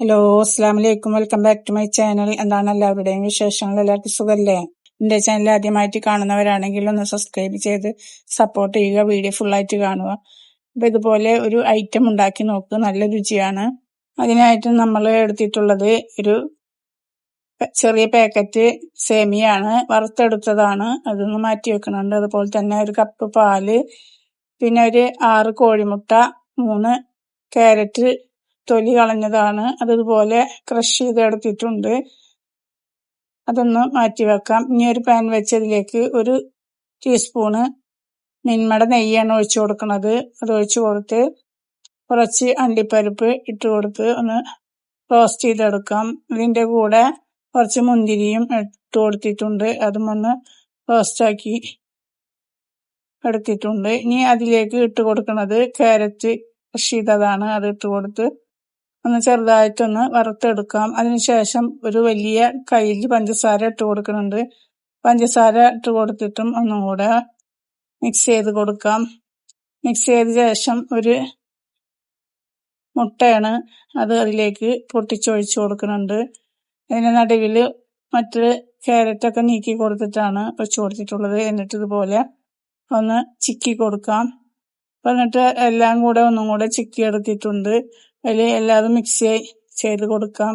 Hello അസ്സാം വലൈക്കും welcome back to my channel എന്താണ് എല്ലാവരുടെയും വിശേഷങ്ങൾ? എല്ലാവർക്കും സുഖല്ലേ? എന്റെ ചാനൽ ആദ്യമായിട്ട് കാണുന്നവരാണെങ്കിൽ ഒന്ന് സബ്സ്ക്രൈബ് ചെയ്ത് സപ്പോർട്ട് ചെയ്യുക വീഡിയോ ഫുള്ളായിട്ട് കാണുക. അപ്പൊ ഇതുപോലെ ഒരു ഐറ്റം ഉണ്ടാക്കി നോക്കുക നല്ല രുചിയാണ്. അതിനായിട്ട് നമ്മൾ എടുത്തിട്ടുള്ളത് ഒരു ചെറിയ പാക്കറ്റ് സേമിയാണ്. വറുത്തെടുത്തതാണ്. അതൊന്ന് മാറ്റി വെക്കുന്നുണ്ട് അതുപോലെ തന്നെ ഒരു കപ്പ് പാൽ പിന്നെ ഒരു ആറ് കോഴിമുട്ട മൂന്ന് ക്യാരറ്റ് തൊലി കളഞ്ഞതാണ്. അതുപോലെ ക്രഷ് ചെയ്തെടുത്തിട്ടുണ്ട്. അതൊന്ന് മാറ്റി വെക്കാം ഇനി ഒരു പാൻ വെച്ചതിലേക്ക് ഒരു ടീസ്പൂണ് മിന്മയുടെ നെയ്യാണ് ഒഴിച്ചു കൊടുക്കുന്നത്. അത് ഒഴിച്ചു കൊടുത്ത് കുറച്ച് അണ്ടിപ്പരിപ്പ് ഇട്ട് കൊടുത്ത് ഒന്ന് റോസ്റ്റ് ചെയ്തെടുക്കാം. ഇതിന്റെ കൂടെ കുറച്ച് മുന്തിരിയും ഇട്ട് കൊടുത്തിട്ടുണ്ട്. അതും ഒന്ന് റോസ്റ്റാക്കി എടുത്തിട്ടുണ്ട്. ഇനി അതിലേക്ക് ഇട്ട് കൊടുക്കുന്നത് ക്യാരറ്റ് കൃഷി ചെയ്തതാണ്. അത് ഇട്ട് കൊടുത്ത് ഒന്ന് ചെറുതായിട്ടൊന്ന് വറുത്തെടുക്കാം. അതിനുശേഷം ഒരു വലിയ കയ്യിൽ പഞ്ചസാര ഇട്ട് കൊടുക്കുന്നുണ്ട്. പഞ്ചസാര ഇട്ട് കൊടുത്തിട്ടും ഒന്നും കൂടെ മിക്സ് ചെയ്ത് കൊടുക്കാം. മിക്സ് ചെയ്ത ശേഷം ഒരു മുട്ടയാണ് അത് അതിലേക്ക് പൊട്ടിച്ചൊഴിച്ചു കൊടുക്കുന്നുണ്ട്. അതിന്റെ നടുവിൽ മറ്റൊരു ക്യാരറ്റൊക്കെ നീക്കി കൊടുത്തിട്ടാണ് വെച്ച് കൊടുത്തിട്ടുള്ളത്. എന്നിട്ട് ഇതുപോലെ ഒന്ന് ചിക്കി കൊടുക്കാം. എന്നിട്ട് എല്ലാം കൂടെ ഒന്നും കൂടെ ചിക്കി എടുത്തിട്ടുണ്ട്. അതിൽ എല്ലാതും മിക്സ് ചെയ്ത് കൊടുക്കാം.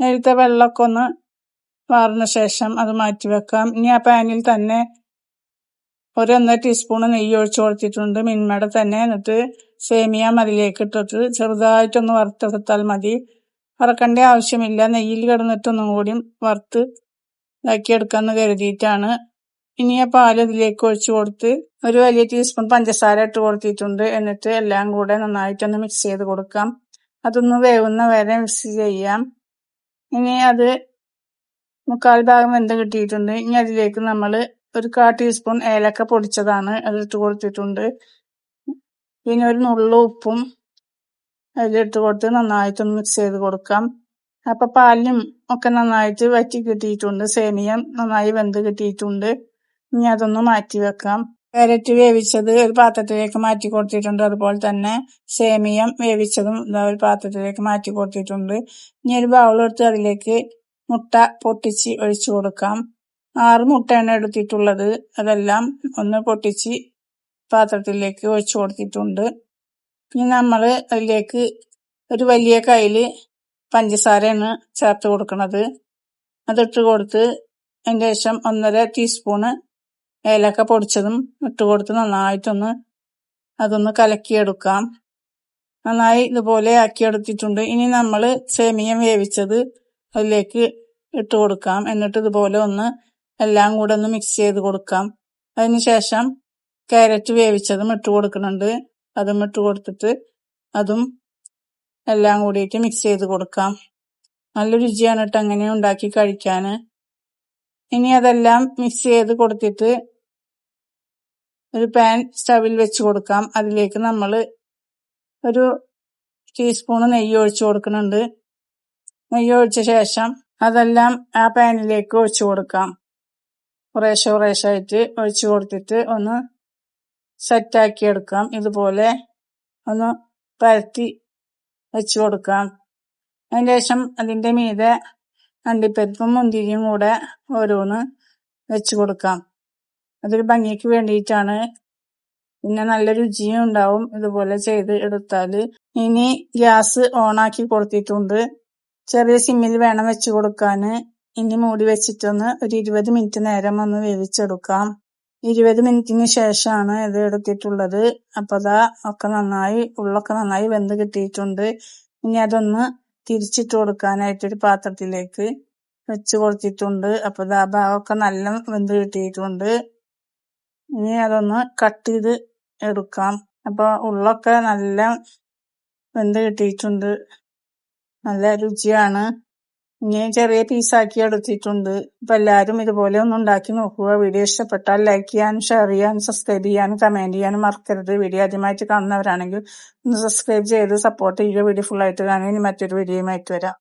നേരത്തെ വെള്ളമൊക്കെ ഒന്ന് വാർന്ന ശേഷം അത് മാറ്റി വെക്കാം. ഇനി ആ പാനിൽ തന്നെ ഒരു ഒന്നര ടീസ്പൂൺ നെയ്യ് ഒഴിച്ച് കൊടുത്തിട്ടുണ്ട്. മിന്മയുടെ തന്നെ. എന്നിട്ട് സേമിയ മതിലേക്ക് ഇട്ടിട്ട് ചെറുതായിട്ടൊന്ന് വറുത്തെടുത്താൽ മതി. വറക്കേണ്ട ആവശ്യമില്ല. നെയ്യിൽ കിടന്നിട്ടൊന്നും കൂടി വറുത്ത് ഇതാക്കിയെടുക്കാമെന്ന് കരുതിയിട്ടാണ്. ഇനി ആ പാൽ ഇതിലേക്ക് ഒഴിച്ച് കൊടുത്ത് ഒരു വലിയ ടീസ്പൂൺ പഞ്ചസാര ഇട്ട് കൊടുത്തിട്ടുണ്ട്. എന്നിട്ട് എല്ലാം കൂടെ നന്നായിട്ടൊന്ന് മിക്സ് ചെയ്ത് കൊടുക്കാം. അതൊന്ന് വേവുന്ന വരെ മിക്സ് ചെയ്യാം. ഇനി അത് മുക്കാൽ ഭാഗം വെന്ത് കിട്ടിയിട്ടുണ്ട്. ഇനി അതിലേക്ക് നമ്മൾ ഒരു കാ ടീസ്പൂൺ ഏലക്ക പൊടിച്ചതാണ് അത് ഇട്ട് കൊടുത്തിട്ടുണ്ട്. പിന്നെ ഒരു നുള്ളു ഉപ്പും അതിലിട്ട് കൊടുത്ത് നന്നായിട്ടൊന്ന് മിക്സ് ചെയ്ത് കൊടുക്കാം. അപ്പൊ പാലിനും ഒക്കെ നന്നായിട്ട് വറ്റി കിട്ടിയിട്ടുണ്ട്. സേമിയം നന്നായി വെന്ത് കിട്ടിയിട്ടുണ്ട്. ഇനി അതൊന്ന് മാറ്റി വെക്കാം. ക്യാരറ്റ് വേവിച്ചത് ഒരു പാത്രത്തിലേക്ക് മാറ്റി കൊടുത്തിട്ടുണ്ട്. അതുപോലെ തന്നെ സേമിയം വേവിച്ചതും ഒരു പാത്രത്തിലേക്ക് മാറ്റി കൊടുത്തിട്ടുണ്ട്. ഇനി ഒരു ബൗളെടുത്ത് അതിലേക്ക് മുട്ട പൊട്ടിച്ച് ഒഴിച്ചു കൊടുക്കാം. ആറ് മുട്ടയാണ് എടുത്തിട്ടുള്ളത്. അതെല്ലാം ഒന്ന് പൊട്ടിച്ച് പാത്രത്തിലേക്ക് ഒഴിച്ചു കൊടുത്തിട്ടുണ്ട്. ഇനി നമ്മൾ അതിലേക്ക് ഒരു വലിയ കയ്യിൽ പഞ്ചസാരയാണ് ചേർത്ത് കൊടുക്കുന്നത് അതിട്ട് കൊടുത്ത് അതിന്റെ ശേഷം ഒന്നര ടീസ്പൂണ് ഏലക്ക പൊടിച്ചതും ഇട്ട് കൊടുത്ത് നന്നായിട്ടൊന്ന് അതൊന്ന് കലക്കിയെടുക്കാം. നന്നായി ഇതുപോലെ ആക്കിയെടുത്തിട്ടുണ്ട്. ഇനി നമ്മൾ സേമിയം വേവിച്ചത് അതിലേക്ക് ഇട്ട് കൊടുക്കാം. എന്നിട്ട് ഇതുപോലെ ഒന്ന് എല്ലാം കൂടെ ഒന്ന് മിക്സ് ചെയ്ത് കൊടുക്കാം. അതിനുശേഷം ക്യാരറ്റ് വേവിച്ചതും ഇട്ട് കൊടുക്കുന്നുണ്ട്. അതും ഇട്ട് കൊടുത്തിട്ട് അതും എല്ലാം കൂടിയിട്ട് മിക്സ് ചെയ്ത് കൊടുക്കാം. നല്ല രുചിയാണ് കേട്ടോ അങ്ങനെ ഉണ്ടാക്കി കഴിക്കാൻ ഇനി അതെല്ലാം മിക്സ് ചെയ്ത് കൊടുത്തിട്ട് ഒരു പാൻ സ്റ്റവിൽ വെച്ച് കൊടുക്കാം. അതിലേക്ക് നമ്മൾ ഒരു ടീസ്പൂൺ നെയ്യ് ഒഴിച്ചു കൊടുക്കുന്നുണ്ട്. നെയ്യ് ഒഴിച്ച ശേഷം അതെല്ലാം ആ പാനിലേക്ക് ഒഴിച്ചു കൊടുക്കാം. കുറേശ്ശെ കുറേശ്ശായിട്ട് ഒഴിച്ചു കൊടുത്തിട്ട് ഒന്ന് സെറ്റാക്കി എടുക്കാം. ഇതുപോലെ ഒന്ന് പരത്തി വെച്ച് കൊടുക്കാം. അതിന് ശേഷം അതിന്റെ മീതെ അണ്ടിപ്പരിപ്പും മുന്തിരിയും കൂടെ ഓരോന്ന് വെച്ച് കൊടുക്കാം. അതൊരു ഭംഗിക്ക് വേണ്ടിയിട്ടാണ്. പിന്നെ നല്ല രുചിയും ഉണ്ടാവും ഇതുപോലെ ചെയ്ത് എടുത്താൽ ഇനി ഗ്യാസ് ഓണാക്കി കൊടുത്തിട്ടുണ്ട്. ചെറിയ സിമ്മിൽ വേണം വെച്ച് കൊടുക്കാൻ ഇനി മൂടി വെച്ചിട്ടൊന്ന് ഒരു ഇരുപത് മിനിറ്റ് നേരം ഒന്ന് വേവിച്ചെടുക്കാം. ഇരുപത് മിനിറ്റിന് ശേഷമാണ് ഇത് എടുത്തിട്ടുള്ളത്. അപ്പൊ അതാ ഒക്കെ നന്നായി ഉള്ളൊക്കെ നന്നായി വെന്ത് കിട്ടിയിട്ടുണ്ട്. ഇനി അതൊന്ന് തിരിച്ചിട്ട് കൊടുക്കാനായിട്ടൊരു പാത്രത്തിലേക്ക് വെച്ച് കൊടുത്തിട്ടുണ്ട്. അപ്പൊ ആ ഭാഗമൊക്കെ നല്ല വെന്ത് കിട്ടിയിട്ടുണ്ട്. ഇനി അതൊന്ന് കട്ട് ചെയ്ത് എടുക്കാം. അപ്പൊ ഉള്ളൊക്കെ നല്ല വെന്ത് കിട്ടിയിട്ടുണ്ട്. നല്ല രുചിയാണ്. ഇനി ചെറിയ പീസാക്കി എടുത്തിട്ടുണ്ട്. ഇപ്പൊ എല്ലാവരും ഇതുപോലെ ഒന്ന് ഉണ്ടാക്കി നോക്കുക. വീഡിയോ ഇഷ്ടപ്പെട്ടാൽ ലൈക്ക് ചെയ്യാനും ഷെയർ ചെയ്യാനും സബ്സ്ക്രൈബ് ചെയ്യാനും കമന്റ് ചെയ്യാനും മറക്കരുത്. വീഡിയോ ആദ്യമായിട്ട് കാണുന്നവരാണെങ്കിൽ ഒന്ന് സബ്സ്ക്രൈബ് ചെയ്ത് സപ്പോർട്ട് ചെയ്യുക. വീഡിയോ ഫുൾ ആയിട്ട് കാണുക. ഇനി മറ്റൊരു വീഡിയോയുമായിട്ട് വരാം.